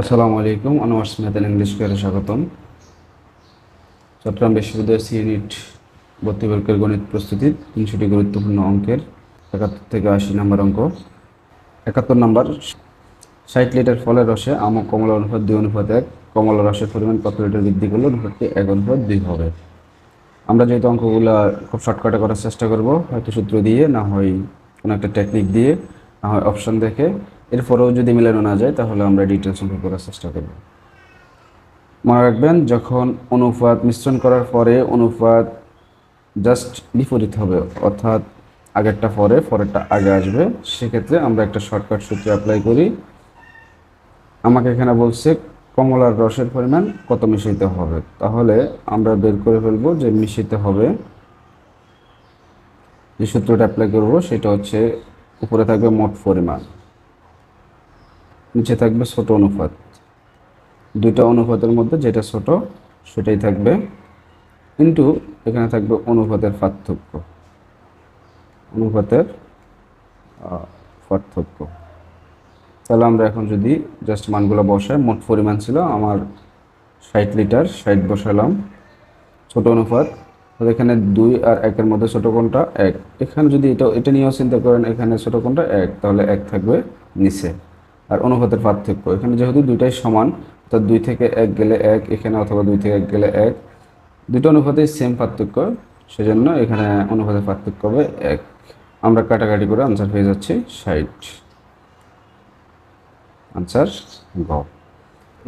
আসসালামু আলাইকুম math and English কোয়ারে স্বাগতম। চট্টগ্রাম বিশ্ববিদ্যালয় সি ইউনিট ভর্তি পরীক্ষার গণিত প্রস্তুতি, তিনশোটি গুরুত্বপূর্ণ অঙ্কের একাত্তর থেকে আশি নম্বর অঙ্ক। একাত্তর নম্বর, ষাট লিটার ফলের রসে আম কমলা অনুপাত দুই, অনুপাত এক। কমলা রসের পরিমাণ কত লিটার বৃদ্ধি করলে অনুপাতটি এক, অনুপাত দুই হবে? আমরা যেহেতু অঙ্কগুলো খুব শর্টকাটে করার চেষ্টা করব, হয়তো সূত্র দিয়ে, না হয় কোনো একটা টেকনিক দিয়ে, না হয় অপশন দেখে এরপরেও যদি মিলানো না যায়, তাহলে আমরা ডিটেলস অঙ্ক করার চেষ্টা করব। মনে রাখবেন, যখন অনুপাত মিশ্রণ করার পরে অনুপাত জাস্ট বিপরীত হবে, অর্থাৎ আগেরটা পরে, পরেরটা আগে আসবে, সেক্ষেত্রে আমরা একটা শর্টকাট সূত্র অ্যাপ্লাই করি। আমাকে এখানে বলছে, কমলার রসের পরিমাণ কত মিশাইতে হবে? তাহলে আমরা বের করে ফেলব যে মিশাইতে হবে। যে সূত্রটা অ্যাপ্লাই করব, সেটা হচ্ছে, উপরে থাকবে মোট পরিমাণ। নিচে থাকবে ছোট অনুপাত। দুইটা অনুপাতের মধ্যে যেটা ছোট, সেটাই থাকবে কিন্তু এখানে থাকবে অনুপাতের পার্থক্য। অনুপাতের পার্থক্য। তাহলে আমরা এখন যদি জাস্ট মানগুলো বসাই, মোট পরিমাণ ছিল আমার ষাট লিটার, ষাট বসালাম। ছোট অনুপাত এখানে দুই আর একের মধ্যে ছোট কোনটা? এক। এখানে যদি এটা এটা নিয়েও চিন্তা করেন, এখানে ছোট কোনটা? এক। তাহলে এক থাকবে নিচে। আর অনুপাতের পার্থক্য। এখানে যেহেতু দুইটাই সমান, অর্থাৎ দুই থেকে এক গেলে এক, এখানে অথবা দুই থেকে এক গেলে এক, দুটো অনুপাতেই সেম পার্থক্য, সেজন্য এখানে অনুপাতের পার্থক্য হবে এক। আমরা কাটাকাটি করে আনসার পেয়ে যাচ্ছি ষাট। আনসার গ।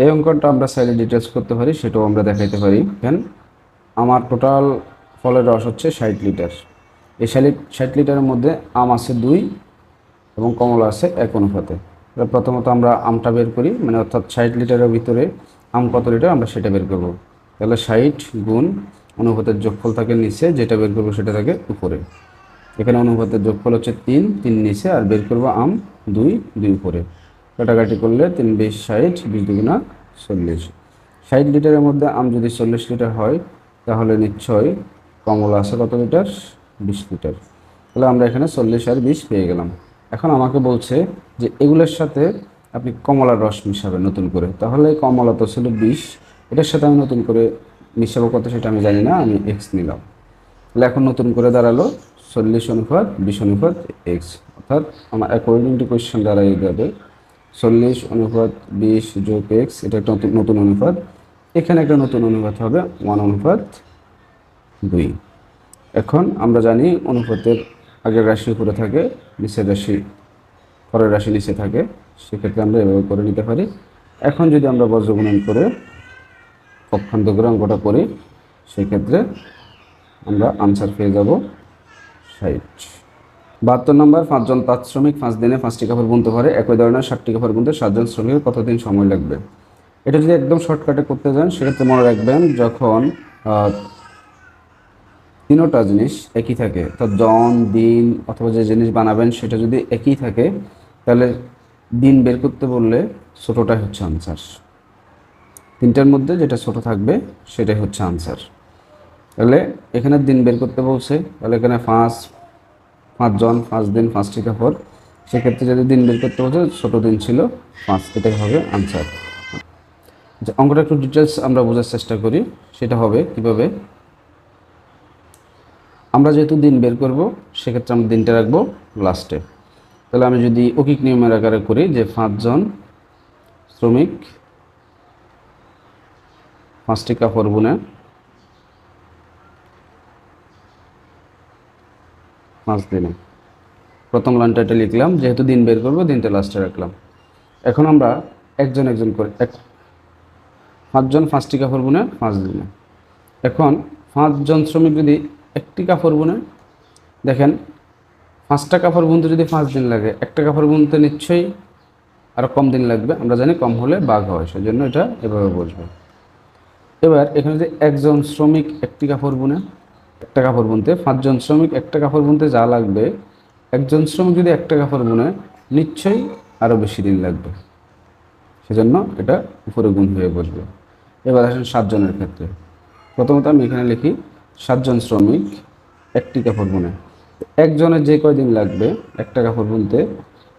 এই অঙ্কনটা আমরা সাইডে ডিটেলস করতে পারি, সেটাও আমরা দেখাইতে পারি। কেন আমার টোটাল ফলের রস হচ্ছে ষাট লিটার এই ষাট লিটারের মধ্যে আম আছে দুই এবং কমলা আছে এক অনুপাতে। প্রথমত আমরা আমটা বের করি মানে অর্থাৎ ষাট লিটারের ভিতরে আম কত লিটার, আমরা সেটা বের করব। তাহলে ষাট গুণ অনুপাতের যোগফল থাকে নিচে, যেটা বের করব সেটা থাকে উপরে। এখানে অনুপাতের যোগফল হচ্ছে তিন তিন নিচে, আর বের করব আম দুই দুই উপরে। কাটাকাটি করলে তিন বিশ ষাট বিশ দুগুণা চল্লিশ। ষাট লিটারের মধ্যে আম যদি চল্লিশ লিটার হয়, তাহলে নিশ্চয়ই কমলা আছে কত লিটার? বিশ লিটার। তাহলে আমরা এখানে চল্লিশ আর বিশ পেয়ে গেলাম। এখন আমাকে বলছে যে এগুলোর সাথে আপনি কমলার রস মিশাবেন নতুন করে। তাহলে কমলা তো ছিল বিশ এটার সাথে আমি নতুন করে মিশাবো কত সেটা আমি জানি না, আমি এক্স নিলাম। তাহলে এখন নতুন করে দাঁড়াল চল্লিশ অনুপাত, বিশ অনুপাত এক্স অর্থাৎ আমার অ্যাকর্ডিং টু কোয়েশ্চেন দাঁড়াই যাবে চল্লিশ অনুপাত, বিশ যোগ এক্স এটা একটা নতুন অনুপাত। এখানে একটা নতুন অনুপাত হবে ওয়ান অনুপাত দুই। এখন আমরা জানি অনুপাতের আগের রাশি উপরে থাকে, নিচের রাশি, পরের রাশি নিচে থাকে, সেক্ষেত্রে আমরা এভাবে করে নিতে পারি। এখন যদি আমরা বজ্রগুণন করে পক্ষান্ত করে অঙ্কটা করি, সেক্ষেত্রে আমরা আনসার পেয়ে যাব ষাট। বাহাত্তর নম্বর, পাঁচজন তাঁত শ্রমিক, পাঁচ দিনে পাঁচটি কাপড় বুনতে পারে, একই ধরনের ষাটটি কাপড় বুনতে সাতজন শ্রমিকের কতদিন সময় লাগবে? এটা যদি একদম শর্টকাটে করতে যান, সেক্ষেত্রে মনে রাখবেন যখন তিনোটা জিনিস একই থাকে। অর্থাৎ জন, দিন অথবা যে জিনিস বানাবেন সেটা যদি একই থাকে, তাহলে দিন বের করতে বললে ছোটোটাই হচ্ছে আনসার তিনটার মধ্যে যেটা ছোট থাকবে, সেটাই হচ্ছে আনসার তাহলে এখানে দিন বের করতে বলছে, তাহলে এখানে পাঁচ পাঁচজন পাঁচ দিন পাঁচটি কাপড় সেক্ষেত্রে যদি দিন বের করতে বলছে, ছোটো দিন ছিল, পাঁচ, এটাই হবে আনসার যে অঙ্কটা একটু ডিটেলস আমরা বোঝার চেষ্টা করি, সেটা হবে কীভাবে আমরা যেহেতু দিন বের করব, সেক্ষেত্রে আমরা দিনটা রাখব লাস্টে তাহলে আমি যদি অকিক নিয়মের আকারে করি যে পাঁচজন শ্রমিক, পাঁচটি কাপড় বুনে পাঁচ দিনে। প্রথম লাইনটা এটা লিখলাম, যেহেতু দিন বের করব, দিনটা লাস্টে রাখলাম। এখন আমরা একজন একজন করে, এক পাঁচজন পাঁচটি কাপড় বুনে পাঁচ দিনে। এখন পাঁচজন শ্রমিক যদি একটি কাপড় বুনে, দেখেন, পাঁচটা কাপড় বুনতে যদি পাঁচ দিন লাগে, একটা কাপড় বুনতে নিশ্চয়ই আরও কম দিন লাগবে, আমরা জানি কম হলে বাঘ হয়, সেজন্য এটা এভাবে বসবে। এবার এখানে যে একজন শ্রমিক একটি কাপড় বুনে, একটা কাপড় বুনতে, পাঁচজন শ্রমিক একটা কাপড় বুনতে যা লাগবে, একজন শ্রমিক যদি একটা কাপড় বুনে, নিশ্চয়ই আরও বেশি দিন লাগবে, সেজন্য এটা উপরে গুণ হয়ে বসবে। এবার আসেন সাতজনের ক্ষেত্রে। প্রথমত আমি এখানে লিখি সাতজন শ্রমিক একটি কাপড় বুনে। একজনের যে কয়দিন লাগবে একটা কাপড় বুনতে,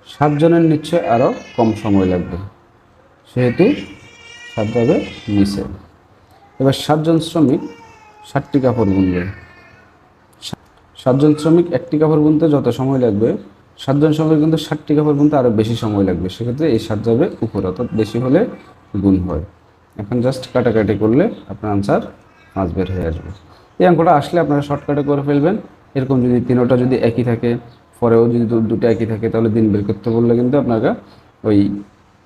সাতজনের নিশ্চয় আরও কম সময় লাগবে। সেহেতু সাত যাবে নিচে। এবার সাতজন শ্রমিক ষাটটি কাপড় বুনবে। সাতজন শ্রমিক একটি কাপড় বুনতে যত সময় লাগবে, সাতজন শ্রমিক কিন্তু ষাটটি কাপড় বুনতে আরও বেশি সময় লাগবে। সেক্ষেত্রে এই সাত যাবে উপরে, অর্থাৎ বেশি হলে গুণ হয়। এখন জাস্ট কাটাকাটি করলে আপনার আনসার পাঁচ বের হয়ে আসবে। এই অঙ্কটা আসলে আপনারা শর্টকাটে করে ফেলবেন। এরকম যদি তিনোটা যদি একই থাকে, পরেও যদি দুটো একই থাকে, তাহলে দিন বের করতে বললে কিন্তু আপনারা ওই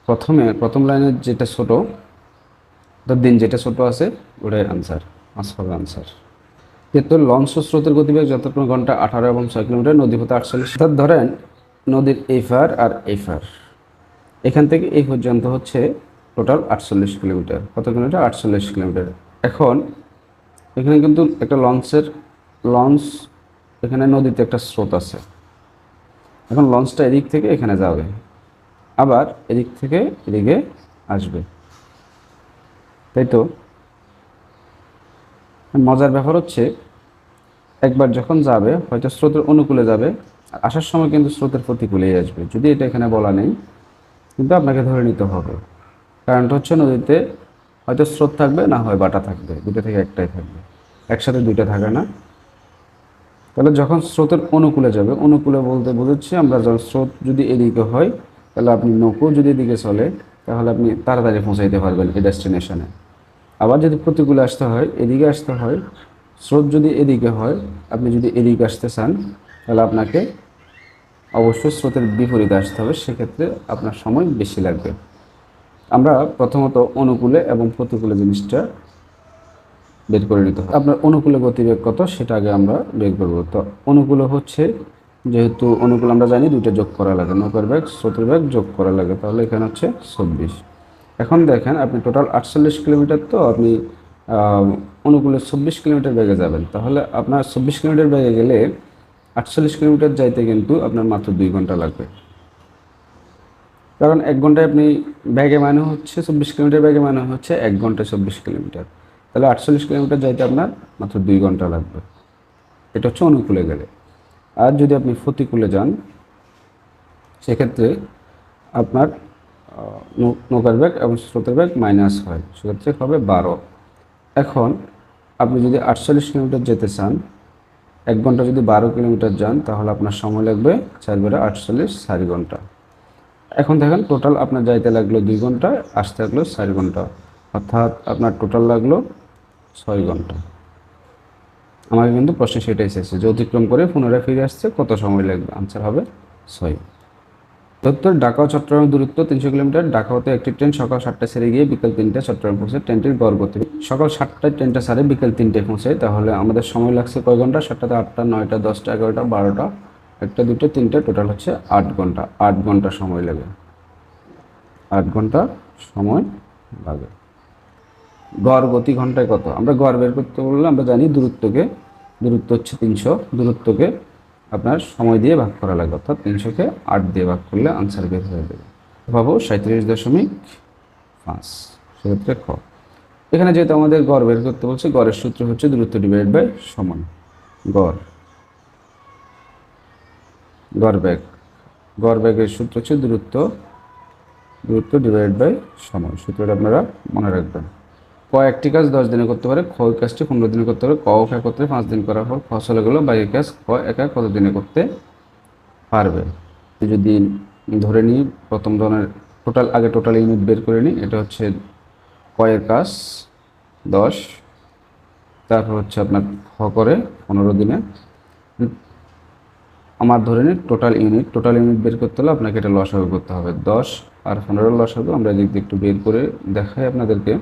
প্রথমে, প্রথম লাইনের যেটা ছোটো অর্থাৎ দিন যেটা ছোট আছে, ওটাই আনসার হবে আনসার যেহেতু লঞ্চ স্রোতের গতিবেগ যতক্ষণ ঘণ্টা আঠারো এবং ছয় কিলোমিটার, নদীপথে আটচল্লিশ। অর্থাৎ ধরেন নদীর এফার আর এফার এখান থেকে এই পর্যন্ত হচ্ছে টোটাল আটচল্লিশ কিলোমিটার। কত কিলোমিটার? আটচল্লিশ কিলোমিটার। এখন এখানে কিন্তু একটা লঞ্চের, লঞ্চ, এখানে নদীতে একটা স্রোত আছে। এখন লঞ্চটা এদিক থেকে এখানে যাবে। আবার এদিক থেকে এদিকে আসবে। তাই তো? মজার ব্যাপার হচ্ছে, একবার যখন যাবে, হয়তো স্রোতের অনুকূলে যাবে, আর আসার সময় কিন্তু স্রোতের প্রতিকূলেই আসবে। যদি এটা এখানে বলা নেই, কিন্তু আপনাকে ধরে নিতে হবে। কারণটা হচ্ছে নদীতে হয়তো স্রোত থাকবে, না হয় বাটা থাকবে, দুটো থেকে একটাই থাকবে। একসাথে দুইটা থাকে না। তাহলে যখন স্রোতের অনুকূলে যাবে, অনুকূলে বলতে বোঝাচ্ছি আমরা যখন স্রোত যদি এদিকে হয়, তাহলে আপনি নৌকো যদি এদিকে চলে, তাহলে আপনি তাড়াতাড়ি পৌঁছাইতে পারবেন এই ডেস্টিনেশনে আবার যদি প্রতিকূলে আসতে হয়, এদিকে আসতে হয়, স্রোত যদি এদিকে হয়, আপনি যদি এদিকে আসতে চান, তাহলে আপনাকে অবশ্যই স্রোতের বিপরীতে আসতে হবে, সেক্ষেত্রে আপনার সময় বেশি লাগবে। আমরা প্রথমত অনুকূলে এবং প্রতিকূলে জিনিসটা বের করে নিতে হবে। আপনার অনুকূলে গতিবেগ কত সেটা আগে আমরা বের করব। তো অনুকূলে হচ্ছে যেহেতু অনুকূল আমরা জানি দুইটা যোগ করা লাগে, নৌকার ব্যাগ স্রোতের ব্যাগ যোগ করা লাগে, তাহলে এখানে হচ্ছে চব্বিশ। এখন দেখেন আপনি টোটাল আটচল্লিশ কিলোমিটার, তো আপনি অনুকূলে চব্বিশ কিলোমিটার ব্যাগে যাবেন। তাহলে আপনার চব্বিশ কিলোমিটার ব্যাগে গেলে আটচল্লিশ কিলোমিটার যাইতে কিন্তু আপনার মাত্র দুই ঘণ্টা লাগবে। কারণ এক ঘন্টায় আপনি ব্যাগে মানে হচ্ছে চব্বিশ কিলোমিটার, ব্যাগে মানে হচ্ছে এক ঘন্টায় চব্বিশ কিলোমিটার। তাহলে আটচল্লিশ কিলোমিটার যাইতে আপনার মাত্র দুই ঘণ্টা লাগবে। এটা হচ্ছে অনুকূলে গেলে। আর যদি আপনি প্রতিকূলে যান, সেক্ষেত্রে আপনার নৌকার ব্যাগ এবং স্রোতের ব্যাগ মাইনাস হয়। সেক্ষেত্রে হবে বারো। এখন আপনি যদি আটচল্লিশ কিলোমিটার যেতে চান, এক ঘণ্টা যদি বারো কিলোমিটার যান, তাহলে আপনার সময় লাগবে চার বারে আটচল্লিশ চার ঘণ্টা। এখন দেখেন টোটাল আপনার যাইতে লাগল দুই ঘণ্টা, আসতে লাগল চার ঘণ্টা। অর্থাৎ আপনার টোটাল লাগল ছয় ঘণ্টা। আমাকে কিন্তু প্রশ্ন সেটাই এসেছে যে অতিক্রম করে পুনরায় ফিরে আসছে কত সময় লাগবে? আনসার হবে ছয়। উত্তর, ঢাকা চট্টগ্রাম দূরত্ব তিনশো কিলোমিটার। ঢাকা হতে একটি ট্রেন সকাল সাতটায় সেরে গিয়ে বিকেল তিনটায় চট্টগ্রাম পৌঁছে ট্রেনটির গড় গতি। সকাল সাতটায় ট্রেনটা ছাড়ে বিকেল তিনটায় পৌঁছায় তাহলে আমাদের সময় লাগছে কয় ঘণ্টা? সাতটাতে আটটা, নয়টা, দশটা, এগারোটা, বারোটা। একটা দুটো, তিনটে টোটাল হচ্ছে আট ঘণ্টা। আট ঘণ্টা সময় লাগে। আট ঘণ্টা সময় লাগে। গড় গতি ঘন্টায় কত? আমরা গড় বের করতে বললে আমরা জানি দূরত্বকে, দূরত্ব হচ্ছে তিনশো। দূরত্বকে আপনার সময় দিয়ে ভাগ করা লাগে। অর্থাৎ তিনশোকে আট দিয়ে ভাগ করলে আনসার বের হয়ে যাবে। ভাবো সাঁত্রিশ দশমিক পাঁচ। সেক্ষেত্রে খ এখানে যেহেতু আমাদের গড় বের করতে বলছে, গড়ের সূত্র হচ্ছে দূরত্ব ডিভাইড বাই সমান। গড়। গড় ব্যাগ গড় ব্যাগের সূত্র হচ্ছে দূরত্ব। দূরত্ব ডিভাইড বাই সময়। সূত্রটা আপনারা মনে রাখবেন। ক একটি কাজ দশ দিনে করতে পারে, খ কাজটি পনেরো দিনে করতে পারে, ক খ করতে পাঁচ দিন করার পর খ চলে গেলো, বাকি কাজ খ একা কত দিনে করতে পারবে? যদি ধরে নিই, প্রথম ধরনের টোটাল আগে টোটাল ইউনিট বের করে নিই, এটা হচ্ছে কয়ের কাজ দশ। তারপর হচ্ছে আপনার খ করে পনেরো দিনে। আমার ধরে নিন টোটাল ইউনিট টোটাল ইউনিট বের করতে হলে আপনাকে এটা লসাগু করতে হবে। দশ আর পনেরো লসাগু, আমরা এদিক দিয়ে একটু বের করে দেখাই আপনাদেরকে।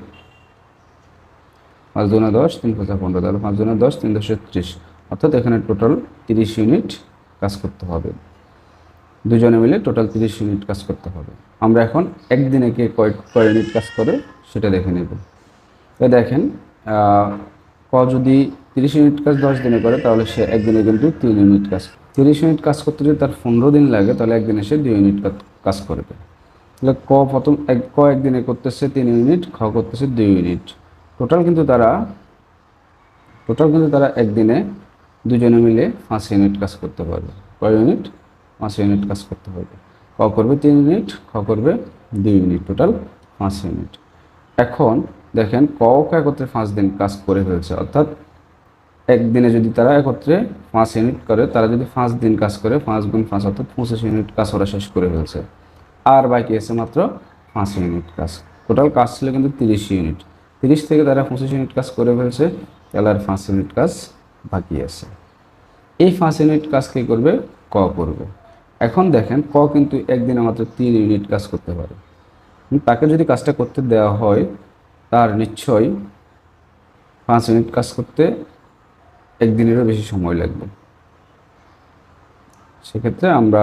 পাঁচ দুনে দশ, তিন পাঁচা পনেরো, তাহলে পাঁচ দুনে দশ, তিন দশে ত্রিশ। অর্থাৎ এখানে টোটাল তিরিশ ইউনিট কাজ করতে হবে। দুজনে মিলে টোটাল তিরিশ ইউনিট কাজ করতে হবে। আমরা এখন একদিনে কে কয় কয় ইউনিট কাজ করে সেটা দেখে নেব। দেখেন ক যদি তিরিশ ইউনিট কাজ দশ দিনে করে, তাহলে সে একদিনে কিন্তু তিন ইউনিট কাজ। তিরিশ ইউনিট কাজ করতে যদি তার পনেরো দিন লাগে, তাহলে একদিনে সে দুই ইউনিট কাজ- করবে তাহলে ক প্রথম এক, ক একদিনে করতেছে তিন ইউনিট, খ করতেছে দুই ইউনিট। টোটাল কিন্তু তারা, টোটাল কিন্তু তারা একদিনে দুজনে মিলে পাঁচ ইউনিট কাজ করতে পারবে। কয় ইউনিট, পাঁচ ইউনিট কাজ করতে পারবে। ক করবে তিন ইউনিট, খ করবে দুই ইউনিট, টোটাল পাঁচ ইউনিট। এখন দেখেন ক ক একত্রে পাঁচ দিন কাজ করে ফেলছে, অর্থাৎ একদিনে যদি তারা একত্রে পাঁচ ইউনিট করে, তারা যদি পাঁচ দিন কাজ করে, পাঁচ গুণ পাঁচ অর্থাৎ পঁচিশ ইউনিট কাজ ওরা শেষ করে ফেলছে। আর বাকি আছে মাত্র পাঁচ ইউনিট কাজ। টোটাল কাজ ছিল কিন্তু তিরিশ ইউনিট তিরিশ থেকে তারা পঁচিশ ইউনিট কাজ করে ফেলছে, তাহলে আর পাঁচ ইউনিট কাজ বাকি আছে। এই পাঁচ ইউনিট কাজ কী করবে? ক করবে। এখন দেখেন, ক কিন্তু একদিনে মাত্র তিন ইউনিট কাজ করতে পারে। তাকে যদি কাজটা করতে দেওয়া হয়, তার নিশ্চয়ই পাঁচ ইউনিট কাজ করতে একদিনেরও বেশি সময় লাগবে। সেক্ষেত্রে আমরা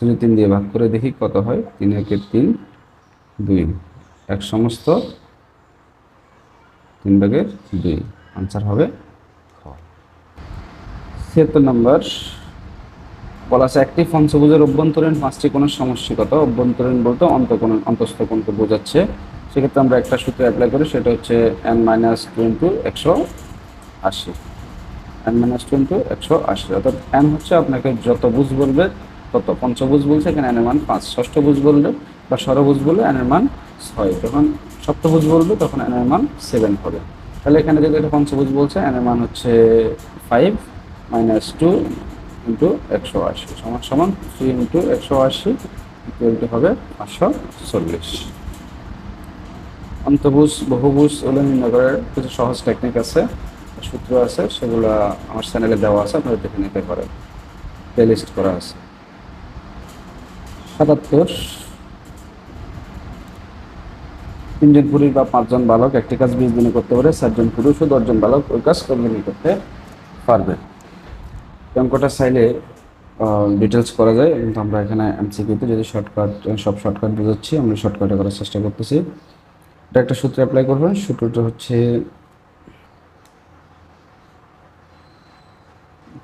যদি তিন দিয়ে ভাগ করে দেখি কত হয়। তিন একে তিন, দুই। এক সমস্ত, তিন ভাগের দুই। আনসার হবে খ। ছিয়াত্তর নম্বর। বলা আছে, একটি পঞ্চভুজের অভ্যন্তরীণ পাঁচটি কোণের সমষ্টি কত অভ্যন্তরীণ বলতে অন্তঃকোণ অন্তস্থ কোণকে বোঝাচ্ছে। সেক্ষেত্রে আমরা একটা সূত্র অ্যাপ্লাই করি, সেটা হচ্ছে এন মাইনাস টু ইন্টু একশো আশি। এন মাইনাস টু ইন্টু একশো আশি। অর্থাৎ এন হচ্ছে আপনাকে যত বুঝ বলবে, তত পঞ্চভুজ বলছে, এখানে এনের মান পাঁচ। ষষ্ঠভুজ বললে বা ষড়ভুজ বললে এনের মান ছয়। যখন সপ্তভুজ বলবে, তখন এনের মান সেভেন হবে। তাহলে এখানে যদি এটা পঞ্চভুজ বলছে এনের মান হচ্ছে ফাইভ মাইনাস টু ইন্টু একশো আশি। সমান সমান থ্রি ইন্টু একশো আশি ইকুয়ালটি হবে পাঁচশো চল্লিশ। অন্তভুজ বহুভুজ, ওগুলো নির্ণয় করার কিছু সহজ টেকনিক আছে। সূত্র আছে, সেগুলো আমার চ্যানেলে দেওয়া আছে, আপনারা দেখে নিতে পারেন। প্লেলিস্ট করা আছে। সাতাত্তর। তিনজন পুরুষ বা পাঁচজন বালক, একটি কাজ বিশ দিনে করতে পারে চারজন পুরুষ ও দশজন বালক, ওই কাজ কত করতে পারবে। অঙ্কটা চাইলে ডিটেলস করা যায় কিন্তু আমরা এখানে এমসিকিউতে যদি শর্টকাট সব শর্টকাট বোঝাচ্ছি, আমরা শর্টকাটে করার চেষ্টা করতেছি। এটা একটা সূত্র অ্যাপ্লাই করবেন, সূত্রটা হচ্ছে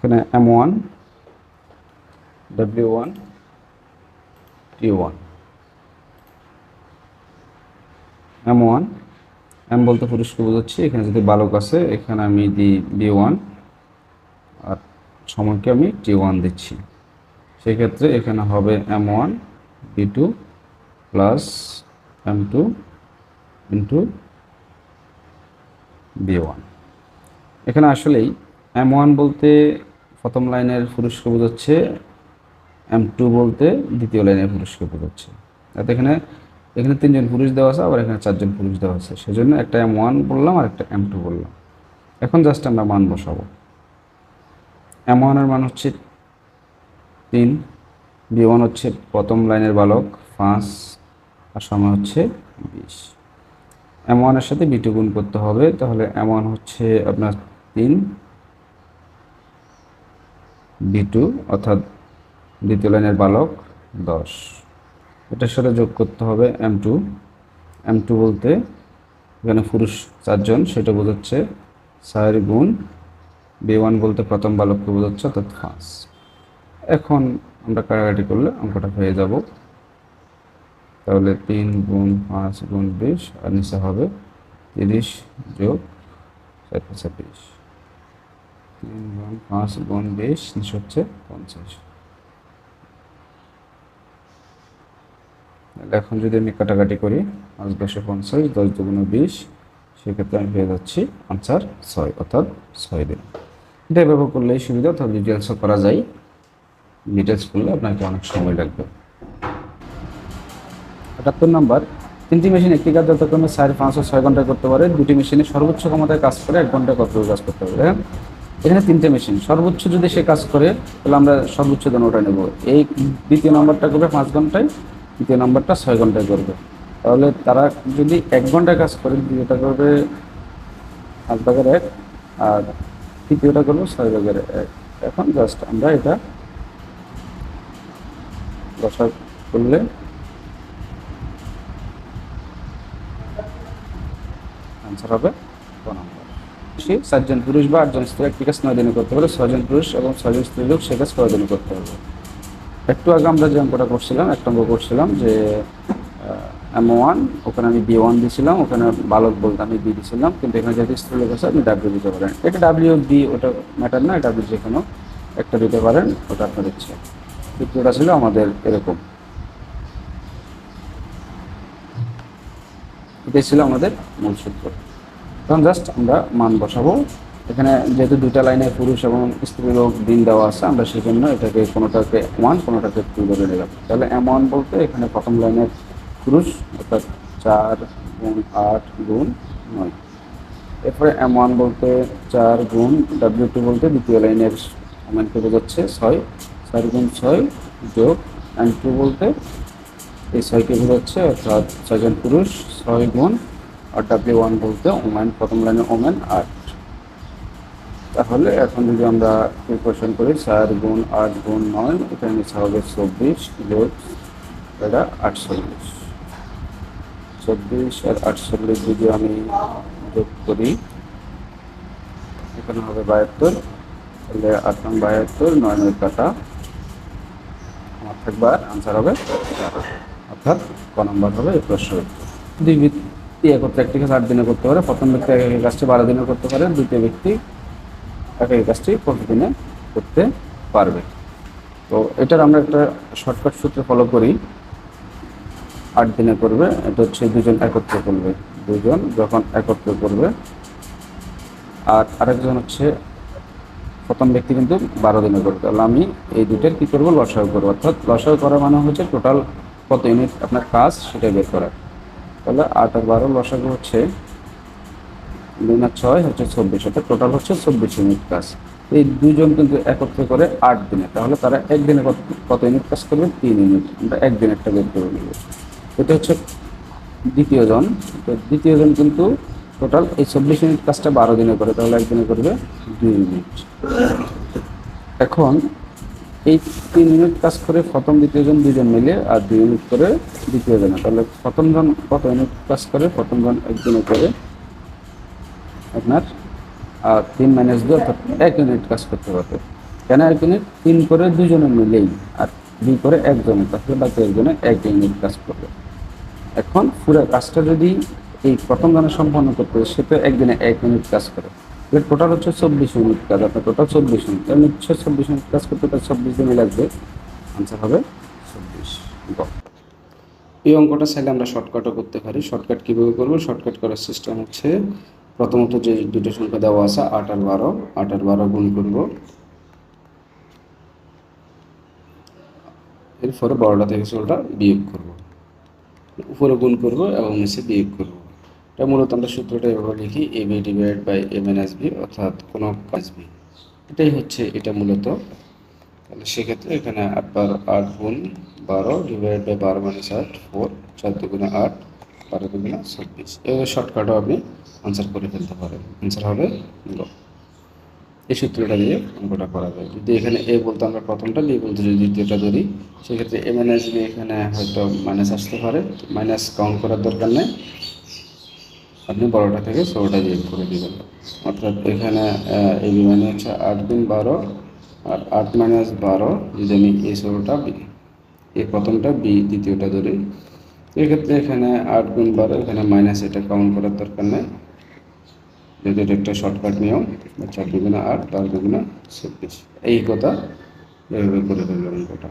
এখানে M one W one T one M one M বলতে পুরুষকে বোঝাচ্ছি, এখানে যদি বালক আছে এখানে আমি দিই বি ওয়ান আর সময়কে আমি টি ওয়ান দিচ্ছি। সেক্ষেত্রে এখানে হবে M one B two plus M two into B one এখানে আসলেই এম ওয়ান বলতে প্রথম লাইনের পুরুষকে বোঝাচ্ছে এম টু বলতে দ্বিতীয় লাইনের পুরুষকে বোঝাচ্ছে অর্থাৎ এখানে এখানে তিনজন পুরুষ দেওয়া আছে, আবার এখানে চারজন পুরুষ দেওয়া আছে। সেজন্য একটা এম ওয়ান বললাম আর একটা এম টু বললাম। এখন জাস্ট আমরা মান বসাবো। এম ওয়ানের মান হচ্ছে তিন বি ওয়ান হচ্ছে প্রথম লাইনের বালক পাঁচ, আর সময় হচ্ছে বিশ। এম ওয়ানের সাথে বি টু গুণ করতে হবে, তাহলে এম ওয়ান হচ্ছে আপনার তিন বি টু অর্থাৎ দ্বিতীয় লাইনের বালক দশ। এটার সাথে যোগ করতে হবে এম টু। এম টু বলতে এখানে পুরুষ চারজন, সেটা বোঝাচ্ছে চার গুণ বি ওয়ান বলতে প্রথম বালককে বোঝাচ্ছে, অর্থাৎ পাঁচ। এখন আমরা কাটাকাটি করলে অঙ্কটা হয়ে যাব। তাহলে তিন গুণ পাঁচ গুণ বিশ, আর নিচে হবে তিরিশ যোগ চার পাঁচা বিশ তিন গুণ পাঁচ গুণ বিশ হচ্ছে পঞ্চাশ। এখন যদি আমি কাটাকাটি করি পাঁচ দশে পঞ্চাশ দশ দুগুণ বিশ, সেক্ষেত্রে আমি পেয়ে যাচ্ছি আনসার ছয়, অর্থাৎ ছয় দিন। এটা ব্যবহার করলেই সুবিধা, অর্থাৎ ডিটেলসও করা যায়। ডিটেলস করলে আপনাকে অনেক সময় লাগবে। আটাত্তর নম্বর, তিনটি মেশিন একটি কাজ যতক্ষণে চার, পাঁচ ও ছয় ঘন্টায় করতে পারে। দুটি মেশিনে সর্বোচ্চ ক্ষমতায় কাজ করে এক ঘন্টায় কত কাজ করতে পারে? এখানে তিনটে মেশিন সর্বোচ্চ যদি সে কাজ করে, তাহলে আমরা সর্বোচ্চ দাম ওটা নেব। এই দ্বিতীয় নম্বরটা করবে পাঁচ ঘন্টায়, তৃতীয় নম্বরটা ছয় ঘন্টায় করবে। তাহলে তারা যদি এক ঘন্টায় কাজ করে, দ্বিতীয়টা করবে পাঁচ ভাগের এক, আর তৃতীয়টা করবে ছয় ভাগের এক। এখন জাস্ট আমরা এটা বসা করলে আনসার হবে। সে চারজন পুরুষ বা আটজন স্ত্রী একটি কাজ নয় দিনে করতে পারে ছয়জন পুরুষ এবং ছয়জন স্ত্রী লোক সে কাজ কয় দিনে করতে পারবে। একটু আগে আমরা যে অঙ্কটা করছিলাম এক নম্বর করছিলাম যে এম ওয়ান ওখানে আমি বি ওয়ান দিয়েছিলাম ওখানে বালক বলতে আমি বি দিয়েছিলাম কিন্তু এখানে যেহেতু স্ত্রী লোক আছে, আপনি ডাব্লিউ দিতে পারেন। এটা ডাব্লিউ বি ওটা ম্যাটার না আপনি যে কোনো একটা দিতে পারেন, ওটা আপনার ইচ্ছে। দ্বিতীয়টা ছিল আমাদের এরকম। এটাই ছিল আমাদের মূল সূত্র। তখন জাস্ট আমরা মান বসাবো। এখানে যেহেতু দুইটা লাইনে পুরুষ এবং স্ত্রী লোক দিন দেওয়া আছে, আমরা সেই জন্য এটাকে কোনোটাকে ওয়ান কোনোটাকে টু ধরে নিলাম। তাহলে এম ওয়ান বলতে এখানে প্রথম লাইনের পুরুষ, অর্থাৎ চার গুণ আট গুণ নয়। এরপরে এম ওয়ান বলতে চার গুণ ডাব্লিউ টু বলতে দ্বিতীয় লাইনের ওমেনকে বোঝাচ্ছে ছয়। চার গুণ ছয় যোগ এম টু বলতে এই ছয়কে বোঝাচ্ছে, অর্থাৎ ছয়জন পুরুষ, ছয় গুণ আর ডাব্লিউ ওয়ান বলতে ওমেন, প্রথম লাইনে ওমেন আট। তাহলে এখন যদি আমরা প্রিপারেশন করি, চার গুণ আট গুণ নয় এখানে নিচে হবে চব্বিশ যোগ এটা আটচল্লিশ। চব্বিশ আর আটচল্লিশ যদি আমি যোগ করি, এখানে হবে বাহাত্তর, তাহলে আট নং বাহাত্তর, নয় নয় কাটা। আমার থাকবে আনসার হবে অর্থাৎ ক নম্বর হবে প্রশ্ন দুই ব্যক্তি একত্রে একটি কাজ আট দিনে করতে পারে, প্রথম ব্যক্তি এক একই কাজটি বারো দিনে করতে পারে, দ্বিতীয় ব্যক্তি এক একই কাজটি প্রতিদিনে করতে পারবে। তো এটার আমরা একটা শর্টকাট সূত্র ফলো করি। আট দিনে করবে, এটা হচ্ছে দুজন একত্রে করবে। দুজন যখন একত্রে করবে, আর আরেকজন হচ্ছে প্রথম ব্যক্তি কিন্তু বারো দিনে করবে। তাহলে আমি এই দুটোর কী করব? লসাগু করব। অর্থাৎ লসাগু করা মানে হচ্ছে টোটাল কত ইউনিট আপনার কাজ সেটা বের করা। তাহলে আট আর বারো লসাগু হচ্ছে দুই না ছয় হচ্ছে চব্বিশ, অর্থাৎ টোটাল হচ্ছে চব্বিশ ইউনিট কাজ এই দুজন কিন্তু একত্রে করে আট দিনে, তাহলে তারা একদিনে কত কত ইউনিট কাজ করবে? তিন ইউনিট আমরা একদিনেরটা বের করে নেব। এটা হচ্ছে দ্বিতীয় জন। দ্বিতীয় জন কিন্তু টোটাল এই চব্বিশ ইউনিট কাজটা বারো দিনে করে, তাহলে একদিনে করবে দুই ইউনিট এখন এই তিন ইউনিট কাজ করে প্রথম, দ্বিতীয় জন দুজন মিলে আর দুই ইউনিট করে দ্বিতীয় জনে। তাহলে প্রথম জন কত ইউনিট কাজ করে, প্রথম জন একদিনে করে আপনার, আর তিন মাইনাস দুই অর্থাৎ এক ইউনিট কাজ করতে পারবে। কেন এক ইউনিট তিন করে দুজনে মিলেই আর দুই করে একজনে, তাহলে বাকি একজনে এক ইউনিট কাজ করবে। এখন পুরো কাজটা যদি এই প্রথম গানে সম্পন্ন করতে সে তো একদিনে এক মিনিট কাজ করে। টোটাল হচ্ছে চব্বিশ মিনিট কাজ, আপনার টোটাল চব্বিশ মিনিট তার নিশ্চয় চব্বিশ মিনিট কাজ করতে তার চব্বিশ দিনই লাগবে। আনসার হবে চব্বিশ। এই অঙ্কটা চাইলে আমরা শর্টকাটও করতে পারি। শর্টকাট কীভাবে করব? শর্টকাট করার সিস্টেম হচ্ছে, প্রথমত যে দুটো সংখ্যা দেওয়া আছে, আট আর বারো। আট আর বারো গুণ করব। এরপরে বারোটা থেকে ষোলোটা বিয়োগ করব। উপরে গুণ করব এবং নিচে বিয়োগ করব। এটা মূলত আমরা সূত্রটা এভাবে লিখি A B divide by A minus B অর্থাৎ কোনো কাজ বি এটাই হচ্ছে, এটা মূলত। তাহলে সেক্ষেত্রে এখানে আট বারো আট গুণ বারো ডিভাইড বাই বারো মাইনাস আট ফোর চার দুগুণে আট, বারো দুগুণে চব্বিশ এভাবে শর্টকাটও আপনি আনসার করে ফেলতে পারেন। আনসার হবে গ। এই সূত্রটা দিয়ে অঙ্কটা করা যায়। যদি এখানে এ বলতে, আমরা প্রথমটা বি বলতে, যদি দ্বিতীয়টা ধরি, সেক্ষেত্রে এ মাইনাস বি এখানে হয়তো মাইনাস আসতে পারে। মাইনাস কাউন্ট করার দরকার নেই। আপনি বড়োটা থেকে ষোলোটা বিয়োগ করে দেবেন। অর্থাৎ এখানে এ বি মানে হচ্ছে আট গুণ বারো আর আট মাইনাস বারো, যদি আমি এই ষোলোটা, বি এই প্রথমটা, বি, দ্বিতীয়টা ধরি, এক্ষেত্রে এখানে আট গুণ বারো, এখানে মাইনাস এটা কাউন্ট করার দরকার নেই। যদি এটা একটা শর্টকাট নিয়ম, চার দুগুণা আট বারো দুগুণা চব্বিশ এই কথা এভাবে করে ফেলবেন অঙ্কটা